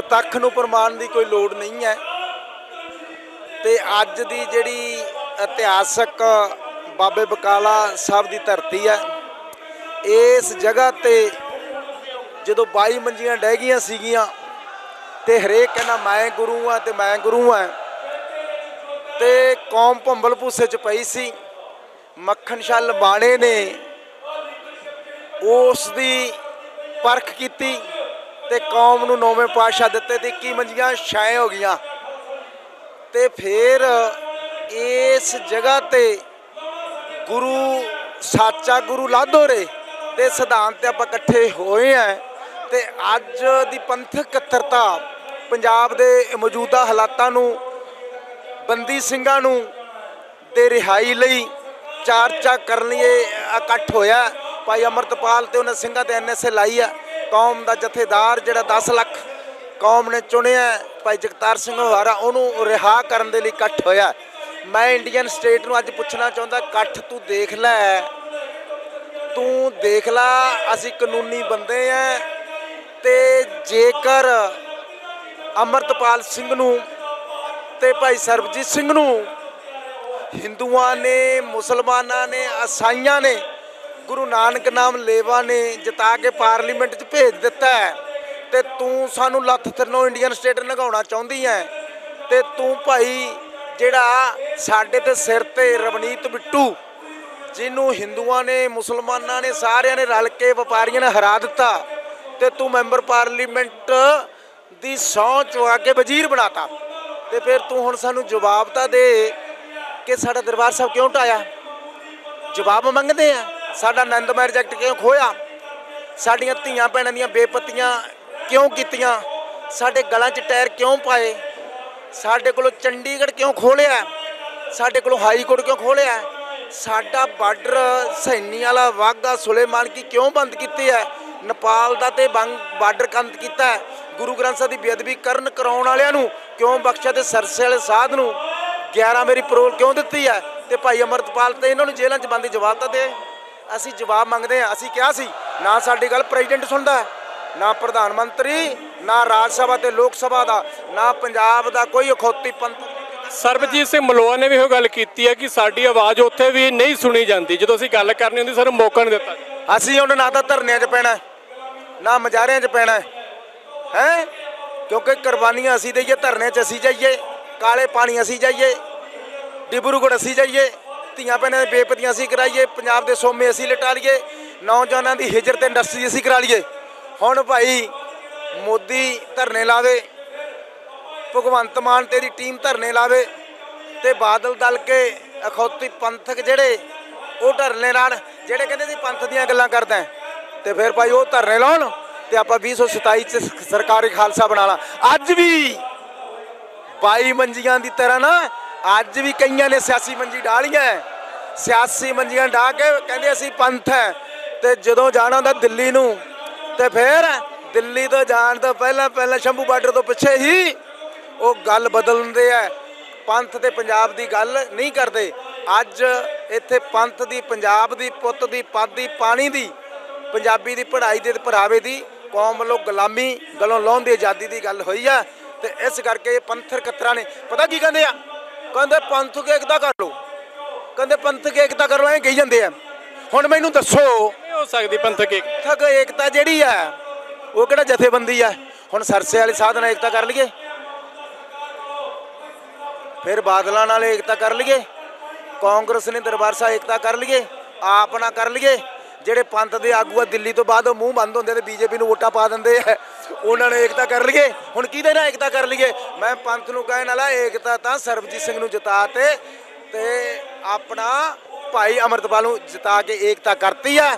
ਪ੍ਰਤੱਖ ਨੂੰ ਪ੍ਰਮਾਣ ਦੀ ਕੋਈ ਲੋੜ ਨਹੀਂ ਹੈ। ਤੇ ਅੱਜ ਦੀ ਜਿਹੜੀ ਇਤਿਹਾਸਕ ਬਾਬੇ ਬਕਾਲਾ ਸਾਹਿਬ ਦੀ ਧਰਤੀ ਹੈ, ਇਸ ਜਗ੍ਹਾ ਤੇ ਜਦੋਂ 22 ਮੰਜੀਆਂ ਡਹਿ ਗਈਆਂ ਸੀਗੀਆਂ ਤੇ ਹਰੇਕ ਕਹਿੰਦਾ, ਮੈਂ ਗੁਰੂ ਆ ਤੇ ਮੈਂ ਗੁਰੂ ਆ ਤੇ ਕੌਮ ਭੰਬਲ ਭੂਸੇ ਚ ਪਈ ਸੀ। ਮੱਖਣ ਸ਼ਾਹ ਬਾਣੇ ਨੇ ਉਸ ਦੀ ਪਰਖ ਕੀਤੀ। ਤੇ ਕੌਮ ਨੂੰ ਨੌਵੇਂ ਪਾਤਸ਼ਾਹ ਦਿੱਤੇ ਤੇ 21 ਮੰਜੀਆਂ? ਛਾਏ ਹੋ ਗਈਆਂ। ਤੇ ਫਿਰ ਇਸ ਜਗ੍ਹਾ ਤੇ ਗੁਰੂ, ਸਾਚਾ ਗੁਰੂ ਲਾਧੋਰੇ ਦੇ ਸਿਧਾਂਤ ਤੇ ਆਪਾਂ ਇਕੱਠੇ ਹੋਏ ਆ। ਤੇ ਅੱਜ ਦੀ ਪੰਥਕ ਇਕੱਤਰਤਾ ਪੰਜਾਬ ਦੇ ਮੌਜੂਦਾ ਹਾਲਾਤਾਂ ਨੂੰ, ਬੰਦੀ ਸਿੰਘਾਂ ਨੂੰ ਦੇ ਰਿਹਾਈ ਲਈ ਚਾਰਚਾ ਕਰਨ ਲਈ ਇਕੱਠ ਹੋਇਆ। ਭਾਈ ਅਮਰਤਪਾਲ ਤੇ ਉਹਨਾਂ ਸਿੰਘਾਂ ਤੇ ਐਨਐਸਏ ਲਾਈ ਆ। ਕੌਮ ਦਾ ਜਥੇਦਾਰ ਜਿਹੜਾ 10 ਲੱਖ ਕੌਮ ਨੇ ਚੁਣਿਆ ਭਾਈ ਜਗਤਾਰ ਸਿੰਘ ਹਵਾਰਾ, ਉਹਨੂੰ ਰਿਹਾ ਕਰਨ ਦੇ ਲਈ ਇਕੱਠ ਹੋਇਆ ਮੈਂ ਇੰਡੀਅਨ ਸਟੇਟ ਨੂੰ ਅੱਜ ਪੁੱਛਣਾ ਚਾਹੁੰਦਾ, ਇਕੱਠ ਤੂੰ ਦੇਖ ਲੈ। ਤੂੰ ਦੇਖ ਲੈ, ਅਸੀਂ ਕਾਨੂੰਨੀ ਬੰਦੇ ਆ। ਤੇ ਜੇਕਰ ਅਮਰਤਪਾਲ ਸਿੰਘ ਨੂੰ ਤੇ ਭਾਈ ਸਰਬਜੀਤ ਸਿੰਘ ਨੂੰ ਹਿੰਦੂਆਂ ਨੇ, ਮੁਸਲਮਾਨਾਂ ਨੇ, ਅਸਾਈਆਂ ਨੇ ਗੁਰੂ ਨਾਨਕ ਨਾਮ ਲੇਵਾ ਨੇ ਜਿਤਾ ਕੇ ਪਾਰਲੀਮੈਂਟ 'ਚ ਭੇਜ ਦਿੱਤਾ ਹੈ। ਤੇ ਤੂੰ ਸਾਨੂੰ ਲੱਥ ਥਰਨੋਂ ਇੰਡੀਅਨ ਸਟੇਟ ਨਗਾਉਣਾ ਚਾਹੁੰਦੀ ਹੈ। ਤੇ ਤੂੰ ਭਾਈ ਜਿਹੜਾ ਸਾਡੇ ਤੇ ਸਿਰ ਤੇ ਰਵਨੀਤ ਬਿੱਟੂ, ਜਿਹਨੂੰ ਹਿੰਦੂਆਂ ਨੇ, ਮੁਸਲਮਾਨਾਂ ਨੇ, ਸਾਰਿਆਂ ਨੇ ਰਲ ਕੇ ਵਪਾਰੀਆਂ ਨੇ ਹਰਾ ਦਿੱਤਾ, ਤੇ ਤੂੰ ਮੈਂਬਰ ਪਾਰਲੀਮੈਂਟ ਦੀ ਸਹੁੰ ਚੁਆ ਕੇ ਵਜ਼ੀਰ ਬਣਾਤਾ। ਤੇ ਫਿਰ ਤੂੰ ਹੁਣ ਸਾਨੂੰ ਜਵਾਬ ਤਾਂ ਦੇ ਕਿ ਸਾਡਾ ਦਰਬਾਰ ਸਾਹਿਬ ਕਿਉਂ ਢਾਇਆ ਜਵਾਬ ਮੰਗਦੇ ਆ। ਸਾਡਾ ਆਨੰਦ ਰਿਜੈਕਟ ਕਿਉਂ ਖੋਇਆ? ਸਾਡੀਆਂ ਧੀਆਂ ਭੈਣਾਂ ਦੀਆਂ ਬੇਪਤੀਆਂ ਕਿਉਂ ਕੀਤੀਆਂ? ਸਾਡੇ ਗਲਾਂ 'ਚ ਟਾਇਰ ਕਿਉਂ ਪਾਏ? ਸਾਡੇ ਕੋਲੋਂ ਚੰਡੀਗੜ੍ਹ ਕਿਉਂ ਖੋਲਿਆ ਸਾਡੇ ਕੋਲੋਂ ਹਾਈ ਕੋਰਟ ਕਿਉਂ ਖੋਲਿਆ ਸਾਡਾ ਬਾਰਡਰ ਸੈਨੀ ਵਾਲਾ ਵਾਗਾ ਸੁਲੇਮਾਨ ਕੀ ਕਿਉਂ ਬੰਦ ਕੀਤੀ ਹੈ? ਨੇਪਾਲ ਦਾ ਤੇ ਬੰਗ ਬਾਰਡਰ ਕੰਦ ਕੀਤਾ ਗੁਰੂ ਗ੍ਰੰਥ ਸਾਹਿਬ ਦੀ ਬੇਅਦਬੀ ਕਰਨ ਕਰਾਉਣ ਵਾਲਿਆਂ ਨੂੰ ਕਿਉਂ ਬਖਸ਼ਿਆ ਤੇ ਸਰਸੇ ਵਾਲੇ ਸਾਧ ਨੂੰ? 11 ਮੇਰੀ ਪਰੋਲ ਕਿਉਂ ਦਿੱਤੀ ਹੈ? ਤੇ ਭਾਈ ਅਮਰਤਪਾਲ ਤੇ ਇਹਨਾਂ ਨੂੰ ਜੇਲ੍ਹਾਂ 'ਚ ਬੰਦ ਜਵਾਬ ਤਾਂ ਦੇ। ਅਸੀਂ ਜਵਾਬ ਮੰਗਦੇ ਹਾਂ। ਅਸੀਂ ਕਿਹਾ ਸੀ ਨਾ ਸਾਡੀ ਗੱਲ ਪ੍ਰੈਜ਼ੀਡੈਂਟ ਸੁਣਦਾ ਹੈ, ਨਾ ਪ੍ਰਧਾਨ ਮੰਤਰੀ ਨਾ ਰਾਜ ਸਭਾ ਤੇ ਲੋਕ ਸਭਾ ਦਾ ਨਾ ਪੰਜਾਬ ਦਾ ਕੋਈ ਅਖੌਤੀ ਪੰਥ। ਸਰਬਜੀਤ ਸਿੰਘ ਮਲੋਆ ਨੇ ਵੀ ਉਹ ਗੱਲ ਕੀਤੀ ਹੈ ਕਿ ਸਾਡੀ ਆਵਾਜ਼ ਉੱਥੇ ਵੀ ਨਹੀਂ ਸੁਣੀ ਜਾਂਦੀ। ਜਦੋਂ ਅਸੀਂ ਗੱਲ ਕਰਨੀ ਹੁੰਦੀ ਸਾਨੂੰ ਮੌਕਾ ਨਹੀਂ ਦਿੱਤਾ ਅਸੀਂ ਉਹਨਾਂ ਨਾ ਤਾਂ ਧਰਨਿਆਂ 'ਚ ਪੈਣਾ ਨਾ ਮਜਾਰਿਆਂ 'ਚ ਪੈਣਾ ਹੈ? ਕਿਉਂਕਿ ਕੁਰਬਾਨੀਆਂ ਅਸੀਂ ਦਈਏ ਧਰਨਿਆਂ 'ਚ ਅਸੀਂ ਜਾਈਏ ਕਾਲੇ ਪਾਣੀ ਅਸੀਂ ਜਾਈਏ ਡਿਬਰੂਗੜ੍ਹ ਅਸੀਂ ਜਾਈਏ ਧੀਆਂ ਭੈਣਾਂ ਦੇ ਬੇਪਤੀਆਂ ਅਸੀਂ ਕਰਾਈਏ, ਪੰਜਾਬ ਦੇ ਸੋਮੇ ਅਸੀਂ ਲਟਾ ਲਈਏ, ਨੌਜਵਾਨਾਂ ਦੀ ਹਿਜਰਤ ਇੰਡਸਟਰੀ ਅਸੀਂ ਕਰਾ ਲਈਏ। ਹੁਣ ਭਾਈ ਮੋਦੀ ਧਰਨੇ ਲਾਵੇ, ਭਗਵੰਤ ਮਾਨ ਤੇਰੀ ਟੀਮ ਧਰਨੇ ਲਾਵੇ ਤੇ ਬਾਦਲ ਦਲ ਕੇ ਅਖੌਤੀ ਪੰਥਕ ਜਿਹੜੇ ਉਹ ਧਰਨੇ ਲਾਣ, ਜਿਹੜੇ ਕਹਿੰਦੇ ਸੀ ਪੰਥ ਦੀਆਂ ਗੱਲਾਂ ਕਰਦਾ ਤੇ ਫਿਰ ਭਾਈ ਉਹ ਧਰਨੇ ਲਾਉਣ ਤੇ ਆਪਾਂ 2027 ਚ ਸਰਕਾਰੀ ਖਾਲਸਾ ਬਣਾ ਲਾ। ਅੱਜ ਵੀ 22 ਮੰਜੀਆਂ ਦੀ ਤਰ੍ਹਾਂ ਨਾ ਅੱਜ ਵੀ ਕਈਆਂ ਨੇ ਸਿਆਸੀ ਮੰਜੀ ਢਾਲੀਆਂ ਹੈ। ਸਿਆਸੀ ਮੰਜੀਆਂ ਢਾ ਕੇ ਕਹਿੰਦੇ ਅਸੀਂ ਪੰਥ ਹੈ ਤੇ ਜਦੋਂ ਜਾਣਾ ਹੁੰਦਾ ਦਿੱਲੀ ਨੂੰ, ਤੇ ਫਿਰ ਦਿੱਲੀ ਤੋਂ ਜਾਣ ਤੋਂ ਪਹਿਲਾਂ ਪਹਿਲਾਂ ਸ਼ੰਭੂ ਬਾਰਡਰ ਤੋਂ ਪਿੱਛੇ ਹੀ ਉਹ ਗੱਲ ਬਦਲਦੇ ਆ ਪੰਥ ਤੇ ਪੰਜਾਬ ਦੀ ਗੱਲ ਨਹੀਂ ਕਰਦੇ। ਅੱਜ ਇੱਥੇ ਪੰਥ ਦੀ, ਪੰਜਾਬ ਦੀ, ਪੁੱਤ ਦੀ, ਪੱਦ ਦੀ, ਪਾਣੀ ਦੀ, ਪੰਜਾਬੀ ਦੀ, ਪੜ੍ਹਾਈ ਦੇ ਭਰਾਵੇ ਦੀ ਕੌਮ ਵੱਲੋਂ ਗੁਲਾਮੀ ਗਲੋਂ ਲਾਉਣ ਦੀ ਆਜ਼ਾਦੀ ਦੀ ਗੱਲ ਹੋਈ ਆ। ਤੇ ਇਸ ਕਰਕੇ ਇਹ ਪੰਥਕ ਕਤਰਾ ਨੇ, ਪਤਾ ਕੀ ਕਹਿੰਦੇ ਆ? ਕਹਿੰਦੇ ਪੰਥਕ ਏਕਤਾ ਕਰ ਲਓ। ਕਹਿੰਦੇ ਪੰਥਕ ਏਕਤਾ ਕਰ ਐਂ ਕਹੀ ਜਾਂਦੇ ਆ। ਹੁਣ ਮੈਨੂੰ ਦੱਸੋ। ਨਹੀਂ ਹੋ ਸਕਦੀ ਪੰਥਕ ਪੰਥਕ ਏਕਤਾ ਜਿਹੜੀ ਆ ਉਹ ਕਿਹੜਾ ਜਥੇਬੰਦੀ ਆ? ਹੁਣ ਸਰਸੇ ਵਾਲੀ ਸਾਧਨਾ ਏਕਤਾ ਕਰ ਲਈਏ। ਫਿਰ ਬਾਦਲਾਂ ਨਾਲ ਏਕਤਾ ਕਰ ਲਈਏ। ਕਾਂਗਰਸ ਨੇ ਦਰਬਾਰ ਸਾਹਿਬ ਏਕਤਾ ਕਰ ਲਈਏ। ਆਪ ਨਾ ਕਰ ਲਈਏ। ਜਿਹੜੇ ਪੰਥ ਦੇ ਆਗੂ ਆ ਦਿੱਲੀ ਤੋਂ ਬਾਅਦ ਉਹ ਮੂੰਹ ਬੰਦ ਹੁੰਦੇ ਤੇ ਬੀਜੇਪੀ ਨੂੰ ਵੋਟਾਂ ਪਾ ਦਿੰਦੇ ਆ। ਉਹਨਾਂ ਨੇ ਏਕਤਾ ਕਰ ਲਈਏ। ਹੁਣ ਕਿਹਦੇ ਨਾਲ ਏਕਤਾ ਕਰ ਲਈਏ? ਮੈਂ ਪੰਥ ਨੂੰ ਕਹਿਣ ਵਾਲਾ, ਏਕਤਾ ਤਾਂ ਸਰਬਜੀਤ ਸਿੰਘ ਨੂੰ ਜਿਤਾ ਤੇ ਤੇ ਆਪਣਾ ਭਾਈ ਅਮਰਤਪਾਲ ਨੂੰ ਜਿਤਾ ਕੇ ਏਕਤਾ ਕਰਤੀ ਆ।